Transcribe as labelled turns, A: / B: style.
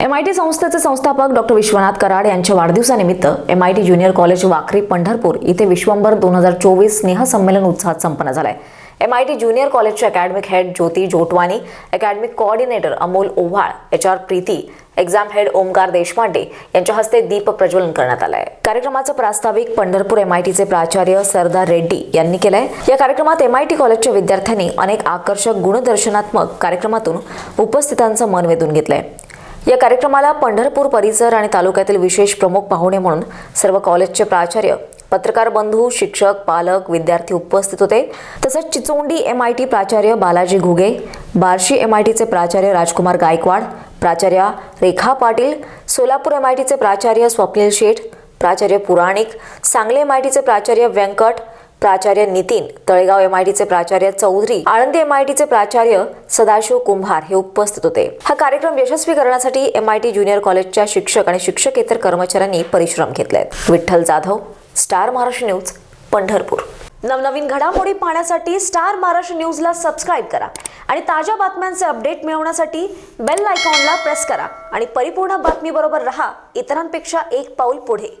A: M I T संस्थेचे संस्थापक doctor Vishwanath Karad यांच्या वाढदिवसानिमित्त M I T junior college Wakhari Pandharpur इथे विश्वंभर दोन हजार चोवीस स्नेह संमेलन उत्साहात संपन्न झालाय. एम आय टी ज्युनियर कॉलेजचे academic head Jyoti Jotwani academic coordinator Amol Ovhal H R Preeti exam head Omkar Deshpande यांच्या हस्ते दीप प्रज्वलन करण्यात आलंय. कार्यक्रमाचं प्रास्ताविक पंढरपूर एम आय टीचे प्राचार्य सरदार रेड्डी यांनी केलंय. या कार्यक्रमात एम आय टी कॉलेजच्या विद्यार्थ्यांनी अनेक आकर्षक गुणदर्शनात्मक कार्यक्रमातून उपस्थितांचं मन वेधून घेतलंय. या कार्यक्रमाला पंढरपूर परिसर आणि तालुक्यातील विशेष प्रमुख पाहुणे म्हणून सर्व कॉलेजचे प्राचार्य पत्रकार बंधू शिक्षक पालक विद्यार्थी उपस्थित होते. तसंच चिचोंडी एम आय टी प्राचार्य बालाजी घुगे बार्शी एम आय टीचे प्राचार्य राजकुमार गायकवाड प्राचार्या रेखा पाटील सोलापूर एम आय टीचे प्राचार्य स्वप्नील शेठ प्राचार्य पुराणिक सांगली एम आय टीचे प्राचार्य व्यंकट प्राचार्य नितीन तळेगाव एम आय टीचे प्राचार्य चौधरी आळंदी एम आय टीचे प्राचार्य सदाशिव कुंभार हे उपस्थित होते. हा कार्यक्रम यशस्वी करण्यासाठी एम आय टी ज्युनियर कॉलेजच्या शिक्षक आणि शिक्षकेतर कर्मचाऱ्यांनी परिश्रम घेतले विठ्ठल जाधव स्टार महाराष्ट्र न्यूज पंढरपूर. नवनवीन घडामोडी पाहण्यासाठी स्टार महाराष्ट्र न्यूजला सबस्क्राईब करा आणि ताज्या बातम्यांचे अपडेट मिळवण्यासाठी बेल आयकॉनला प्रेस करा आणि परिपूर्ण बातमीबरोबर रहा. इतरांपेक्षा एक पाऊल पुढे.